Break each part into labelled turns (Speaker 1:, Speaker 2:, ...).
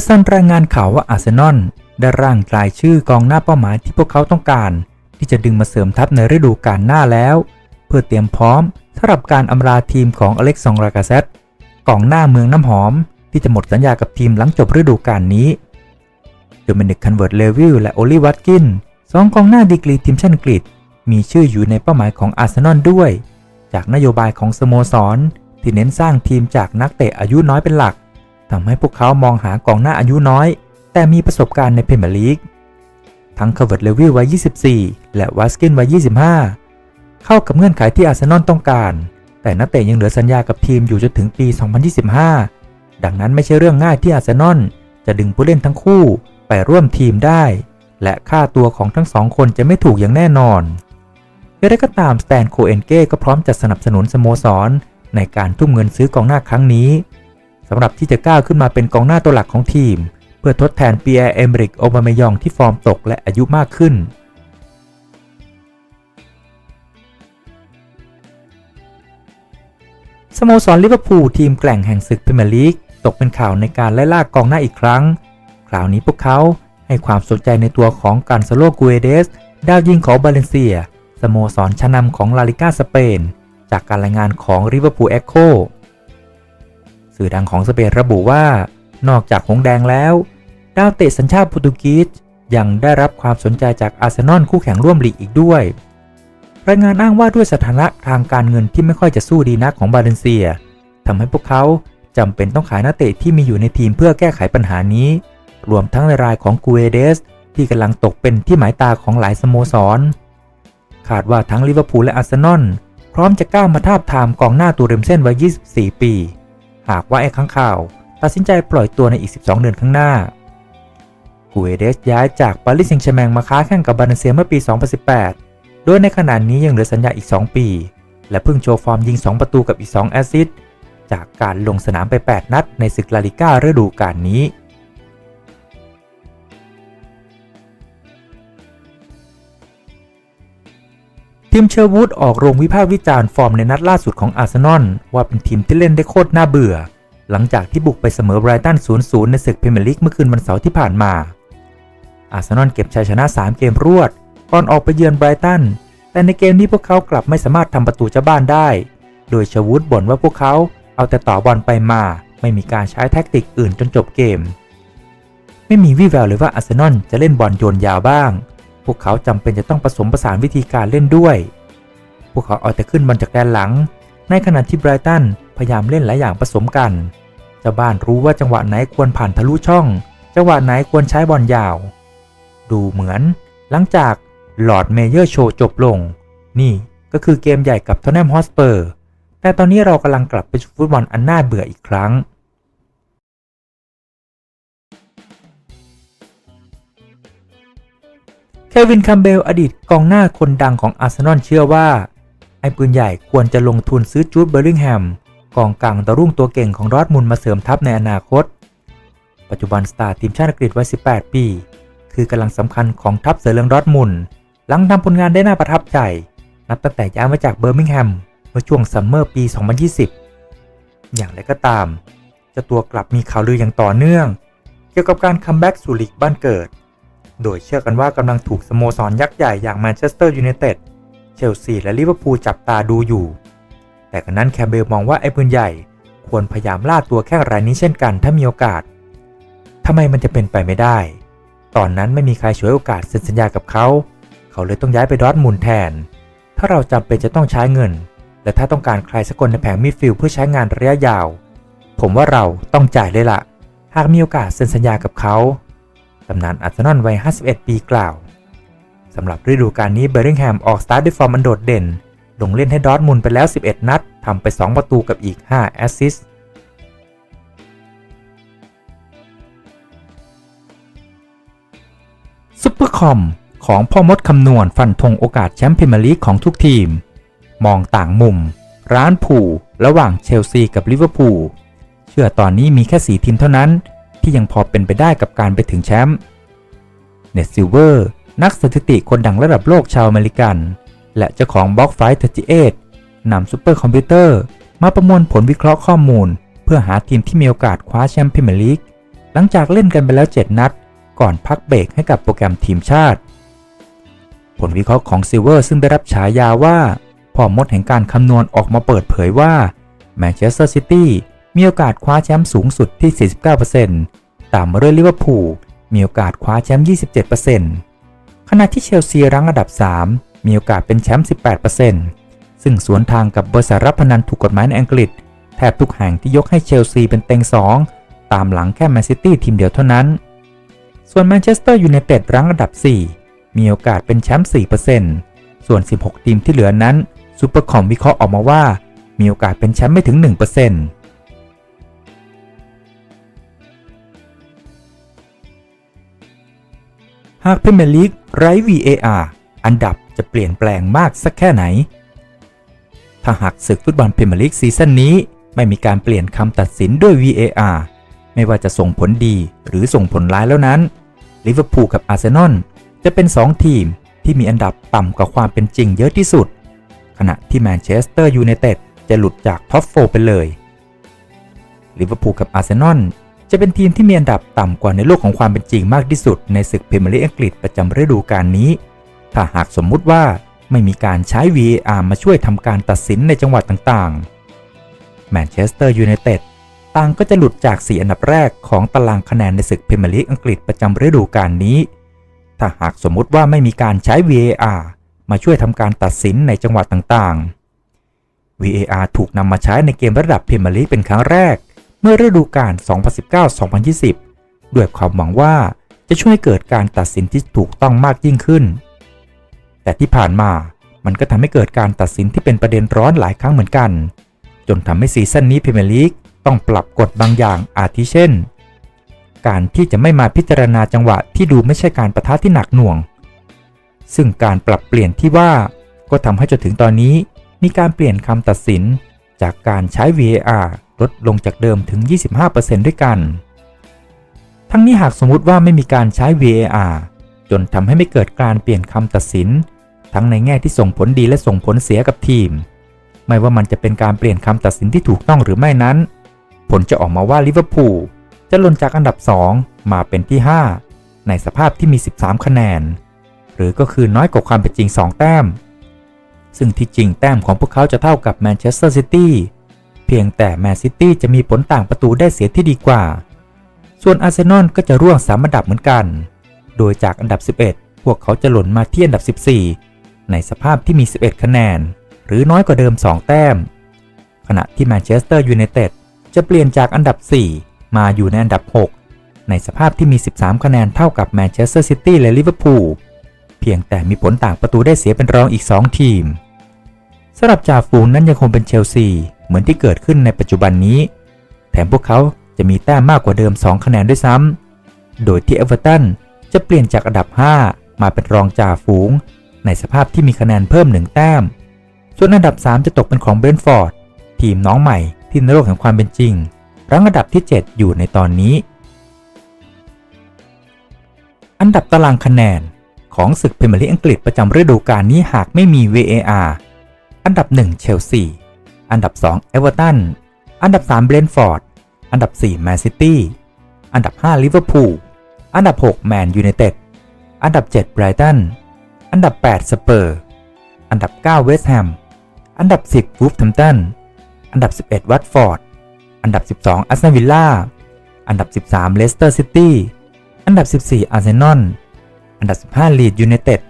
Speaker 1: ดซันรายงานข่าวว่าอาร์เซนอลได้ร่างรายชื่อกองหน้าเป้าหมายที่พวกเขาต้องการ ที่จะดึงมาเสริมทัพในฤดูกาลหน้าแล้ว เพื่อเตรียมพร้อมสำหรับการอำลาทีมของอเล็กซองรากาเซตกองหน้าเมืองน้ำหอม ที่จะหมดสัญญากับทีมหลังจบฤดูกาลนี้โดมินิกคันเวิร์ตเลวิลและโอลิวัตกินสองกองหน้าดีกรีทีมชาติอังกฤษ มีชื่ออยู่ในเป้าหมายของอาร์เซนอลด้วย จากนโยบายของสโมสร ที่เน้นสร้างทีมจากนักเตะอายุน้อยเป็นหลัก ทำให้พวกเขามองหากองหน้าอายุน้อย แต่มีประสบการณ์ในพรีเมียร์ลีก ทั้งคาร์เวิร์ดเลวิลวัย 24 และวัสกินวัย 25 เข้ากับเงื่อนไขที่อาร์เซนอลต้องการ แต่นักเตะยังเหลือสัญญากับทีมอยู่จนถึงปี 2025 ดังนั้นไม่ใช่เรื่องง่ายที่อาร์เซนอลจะดึงผู้เล่นทั้งคู่ไปร่วมทีมได้ และค่าตัวของทั้งสองคนจะไม่ถูกอย่างแน่นอนอย่างไรก็ตามสแตนโคเอนเก้ก็พร้อมจะสนับสนุนสโมสรในการทุ่มเงินซื้อกองหน้าครั้งนี้ำหรับที่จะก้าวขึ้นมาเป็นกองหน้าตัวหลักของทีม เพื่อทดแทนเปียร์เอมริกโอมามยองที่ฟอร์มตกและอายุมากขึ้น สโมสรลิเวอร์พูลทีมแกล่งแห่งศึกพรีเมียร์ลีกตกเป็นข่าวในการไล่ล่ากองหน้าอีกครั้ง คราวนี้พวกเขาให้ความสนใจในตัวของการซาโลกูเอเดส ดาวยิงของบาเลนเซีย สโมสรชั้นนำของลาลิก้าสเปน จากการรายงานของริเวอร์พูลเอ็กโค สื่อดังของสเปนระบุว่า นอกจากหงแดงแล้ว ดาวเตะสัญชาติโปรตุเกสยังได้รับความสนใจจากอาร์เซนอลคู่แข่งร่วมลีกอีกด้วย รายงานอ้างว่าด้วยสถานะทางการเงินที่ไม่ค่อยจะสู้ดีนักของบาเลนเซียทำให้พวกเขาจำเป็นต้องขายนักเตะที่มีอยู่ในทีมเพื่อแก้ไขปัญหานี้ รวมทั้งในรายของกูเอเดสที่กำลังตกเป็นที่หมายตาของหลายสโมสรขาดว่าทั้งลิเวอร์พูลและอาร์เซนอลพร้อมจะก้าวมาทาบทามกองหน้าตัวเริมเส้นวัย 24 ปี หากว่าไอ้ข้างข่าวตัดสินใจปล่อยตัวในอีก 12 เดือนข้างหน้ากูเอเดสย้ายจากปารีสแซงต์แชร์แมงมาค้าแข่งกับบาเลนเซียเมื่อปี 2018 โดยในขณะนี้ยังเหลือสัญญาอีก 2 ปี และเพิ่งโชว์ฟอร์มยิง 2 ประตูกับอีก 2 แอสซิสต์จากการลงสนามไป 8 นัดในศึกลาลิก้าฤดูกาลนี้ ทีมเชอร์วูดออกโรงวิพากษ์วิจารณ์ฟอร์มในนัดล่าสุดของอาร์เซนอลว่าเป็นทีมที่เล่นได้โคตรน่าเบื่อ หลังจากที่บุกไปเสมอไบรตัน 0-0 ในศึกพรีเมียร์ลีกเมื่อคืนวันเสาร์ที่ผ่านมา อาร์เซนอลเก็บชัยชนะ 3 เกมรวด ก่อนออกไปเยือนไบรตัน แต่ในเกมนี้พวกเขากลับไม่สามารถทำประตูเจ้าบ้านได้ โดยเชอร์วูดบ่นว่าพวกเขาเอาแต่ต่อบอลไปมา ไม่มีการใช้แท็กติกอื่นจนจบเกม ไม่มีวี่แววเลยว่าอาร์เซนอลจะเล่นบอลโยนยาวบ้าง พวกเขาจำเป็นจะต้องผสมผสานวิธีการเล่นด้วย พวกเขาเอาแต่ขึ้นบอลจากแดนหลัง ในขณะที่ไบรตันพยายามเล่นหลายอย่างผสมกัน เจ้าบ้านรู้ว่าจังหวะไหนควรผ่านทะลุช่อง จังหวะไหนควรใช้บอลยาว ดูเหมือน หลังจากหลอร์ดเมเยอร์โชว์จบลง นี่ก็คือเกมใหญ่กับทอนแนมฮอสเปอร์ แต่ตอนนี้เรากำลังกลับไปฟุตบอลอันน่าเบื่ออีกครั้ง ควินคัมเบลอดีตกองหน้าคนดังของอาร์เซนอลเชื่อว่า ไอ้ปืนใหญ่ควรจะลงทุนซื้อจูดเบอร์ลิงแฮมกองกลางดาวรุ่งตัวเก่งของดอร์ทมุนมาเสริมทัพในอนาคต ปัจจุบันสตาร์ทีมชาติอังกฤษวัย 18 ปี คือกำลังสำคัญของทัพเสือเลืองดอร์ทมุนหลังทำผลงานได้น่าประทับใจ นับตั้งแต่ย้ายมาจากเบอร์มิงแฮมเมื่อช่วงซัมเมอร์ปี 2020 อย่างไรก็ตามจ้าตัวกลับมีข่าวลืออย่างต่อเนื่อง เกี่ยวกับการคัมแบ็กสู่ลีกบ้านเกิด โดยเชื่อกันว่ากำลังถูกสโมสรยักษ์ใหญ่อย่างแมนเชสเตอร์ยูไนเต็ด เชลซี และลิเวอร์พูลจับตาดูอยู่ แต่กันนั้นแคมเบลมองว่าไอ้ปืนใหญ่ควรพยายามล่าตัวแค่รายนี้เช่นกันถ้ามีโอกาสทำไมมันจะเป็นไปไม่ได้ ตอนนั้นไม่มีใครช่วยโอกาสเซ็นสัญญากับเขา เขาเลยต้องย้ายไปดอทมุนแทน ถ้าเราจำเป็นจะต้องใช้เงิน และถ้าต้องการใครสักคนในแผงมิดฟิลด์เพื่อใช้งานระยะยาว ผมว่าเราต้องจ่ายเลยล่ะ หากมีโอกาสเซ็นสัญญากับเขา ตำนานอาร์เซนอลวัย 51 ปีกล่าวสำหรับฤดูกาลนี้เบอร์ริงแฮมออกสตาร์ทด้วยฟอร์มอันโดดเด่น ลงเล่นให้ดอร์ทมุนไปแล้ว 11 นัดทำไป 2 ประตูกับอีก 5 แอสซิสต์ซุปเปอร์คอมของพ่อมดคำนวณฟันธงโอกาสแชมป์พรีเมียร์ลีกของทุกทีม มองต่างมุม ร้านผู่ระหว่างเชลซีกับลิเวอร์พูลเชื่อตอนนี้มีแค่4ทีมเท่านั้น ที่ยังพอเป็นไปได้กับการไปถึงแชมป์เน t ซิลเวอร์นักสถิติคนดังระดับโลกชาวอเมริกัน และเจ้าของบล็อกไฟท์38นำซูเปอร์คอมพิวเตอร์มาประมวลผลวิเคราะห์ข้อมูล เพื่อหาทีมที่มีโอกาสคว้าแชมป์พรีเมียร์ลีกหลังจากเล่นกันไปแล้ว 7 นัด ก่อนพักเบรกให้กับโปรแกรมทีมชาติ ผลวิเคราะห์ของซิลเวอร์ซึ่งได้รับฉายาว่าพ่อมดแห่งการคำนวณออกมาเปิดเผยว่าแมนเชสเตอร์ซิตี้ มีโอกาสคว้าแชมป์สูงสุดที่ 49%ตามมาด้วยลิเวอร์พูลมีโอกาสคว้าแชมป์27%ขณะที่เชลซีรั้งอันดับ 3 มีโอกาสเป็นแชมป์18%ซึ่งสวนทางกับบริษัทรับพนันถูกกฎหมายในอังกฤษ แทบทุกแห่งที่ยกให้เชลซีเป็นเต็ง 2 ตามหลังแค่แมนซิตี้ทีมเดียวเท่านั้น ส่วนแมนเชสเตอร์ยูไนเต็ดรั้งอันดับ 4 มีโอกาสเป็นแชมป์4%ส่วน 16 ทีมที่เหลือนั้นซูเปอร์คอมวิเคราะห์ออกมาว่า มีโอกาสเป็นแชมป์ไม่ถึง 1% หากพรีเมียร์ลีกไร้ VAR อันดับจะเปลี่ยนแปลงมากสักแค่ไหน ถ้าหากศึกฟุตบอลพรีเมียร์ลีกซีซั่นนี้ไม่มีการเปลี่ยนคำตัดสินด้วย VAR ไม่ว่าจะส่งผลดีหรือส่งผลร้ายแล้วนั้นลิเวอร์พูลกับอาร์เซนอลจะเป็น 2 ทีมที่มีอันดับต่ำกว่าความเป็นจริงเยอะที่สุด ขณะที่แมนเชสเตอร์ยูไนเต็ดจะหลุดจากท็อปโฟไปเลยลิเวอร์พูลกับอาร์เซนอล จะเป็นทีมที่มีอันดับต่ำกว่าในโลกของความเป็นจริงมากที่สุดในศึกพรีเมียร์ลีกอังกฤษประจำฤดูกาลนี้ ถ้าหากสมมุติว่าไม่มีการใช้ VAR มาช่วยทำการตัดสินในจังหวัดต่างๆ แมนเชสเตอร์ยูไนเต็ดต่างก็จะหลุดจาก 4 อันดับแรกของตารางคะแนนในศึกพรีเมียร์ลีกอังกฤษประจำฤดูกาลนี้ ถ้าหากสมมุติว่าไม่มีการใช้ VAR มาช่วยทำการตัดสินในจังหวัดต่างๆ VAR ถูกนำมาใช้ในเกมระดับพรีเมียร์ลีกเป็นครั้งแรก เมื่อฤดูกาล 2019-2020 ด้วยความหวังว่าจะช่วยเกิดการตัดสินที่ถูกต้องมากยิ่งขึ้น แต่ที่ผ่านมามันก็ทำให้เกิดการตัดสินที่เป็นประเด็นร้อนหลายครั้งเหมือนกัน จนทำให้ซีซั่นนี้พรีเมียร์ลีกต้องปรับกฎบางอย่างอาทิเช่น การที่จะไม่มาพิจารณาจังหวะที่ดูไม่ใช่การประทะที่หนักหน่วง ซึ่งการปรับเปลี่ยนที่ว่าก็ทำให้จนถึงตอนนี้มีการเปลี่ยนคำตัดสินจากการใช้ VAR ลดลงจากเดิมถึง 25%ด้วยกัน ทั้งนี้หากสมมุติว่าไม่มีการใช้ VAR จนทำให้ไม่เกิดการเปลี่ยนคำตัดสิน ทั้งในแง่ที่ส่งผลดีและส่งผลเสียกับทีม ไม่ว่ามันจะเป็นการเปลี่ยนคำตัดสินที่ถูกต้องหรือไม่นั้น ผลจะออกมาว่าลิเวอร์พูลจะล่นจากอันดับ 2 มาเป็นที่ 5 ในสภาพที่มี 13 คะแนน หรือก็คือน้อยกว่าความเป็นจริง 2 แต้ม ซึ่งที่จริงแต้มของพวกเขาจะเท่ากับแมนเชสเตอร์ซิตี้ พียงแต่แมนซิตี้จะมีผลต่างประตูได้เสียที่ดีกว่า ส่วนอาร์เซนอลก็จะร่วง3อันดับเหมือนกัน โดยจากอันดับ 11 พวกเขาจะหล่นมาที่อันดับ 14 ในสภาพที่มี 11 คะแนน หรือน้อยกว่าเดิม 2 แต้ม ขณะที่แมนเชสเตอร์ยูไนเต็ดจะเปลี่ยนจากอันดับ 4 มาอยู่ในอันดับ 6 ในสภาพที่มี 13 คะแนนเท่ากับแมนเชสเตอร์ซิตี้และลิเวอร์พูลเพียงแต่มีผลต่างประตูได้เสียเป็นรองอีก 2 ทีมสำหรับจ่าฝูงนั้นยังคงเป็นเชลซี เหมือนที่เกิดขึ้นในปัจจุบันนี้ แถมพวกเขาจะมีแต้มมากกว่าเดิม 2 คะแนนด้วยซ้ำ โดยที่เอเวอร์ตันจะเปลี่ยนจากอันดับ 5 มาเป็นรองจ่าฝูง ในสภาพที่มีคะแนนเพิ่ม 1 แต้ม ส่วนอันดับ 3 จะตกเป็นของเบรนฟอร์ดทีมน้องใหม่ที่ในโลกแห่งความเป็นจริง รั้งอันดับที่ 7 อยู่ในตอนนี้ อันดับตารางคะแนนของศึกพรีเมียร์ลีกอังกฤษประจำฤดูกาลนี้หากไม่มี VAR อันดับ 1 เชลซี อันดับ 2 เอเวอร์ตัน อันดับ 3 เบรนฟอร์ด อันดับ 4 แมนซิตี้ อันดับ 5 ลิเวอร์พูล อันดับ 6 แมนยูไนเต็ด อันดับ 7 ไบรตัน อันดับ 8 สเปอร์ อันดับ 9 เวสต์แฮม อันดับ 10 วูฟแฮมตัน อันดับ 11 วัตฟอร์ด อันดับ 12 อัสตันวิลล่า อันดับ 13 เลสเตอร์ซิตี้ อันดับ 14 อาร์เซนอล อันดับ 15 ลีดยูไนเต็ด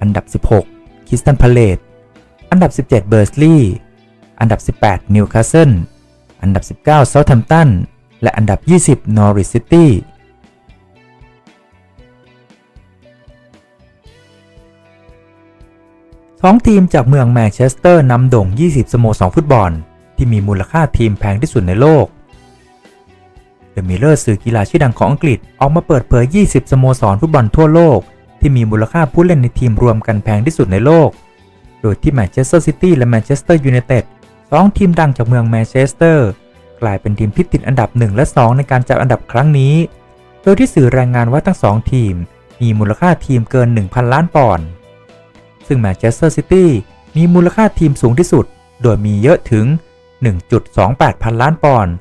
Speaker 1: อันดับ 16 คิสตันพาเลตอันดับ 17 เบอร์สลีย์ อันดับ 18 นิวคาสเซิล อันดับ 19 เซาท์แฮมป์ตัน และอันดับ 20 นอริสซิตี้สองทีมจากเมืองแมนเชสเตอร์นำโด่ง 20 สโมสรฟุตบอล ที่มีมูลค่าทีมแพงที่สุดในโลก เดอะมิเลอร์สื่อกีฬาชื่อดังของอังกฤษออกมาเปิดเผย 20 สโมสรฟุตบอลทั่วโลก ที่มีมูลค่าผู้เล่นในทีมรวมกันแพงที่สุดในโลก โดยที่แมนเชสเตอร์ซิตี้และแมนเชสเตอร์ยูไนเต็ด สองทีมดังจากเมืองแมนเชสเตอร์กลายเป็นทีมที่ติดอันดับ 1 และ 2 ในการจับอันดับครั้งนี้ โดยที่สื่อรายงานว่าทั้ง 2 ทีม มีมูลค่าทีมเกิน 1,000 ล้านปอนด์ ซึ่งแมนเชสเตอร์ซิตี้มีมูลค่าทีมสูงที่สุด โดยมีเยอะถึง 1.28 พันล้านปอนด์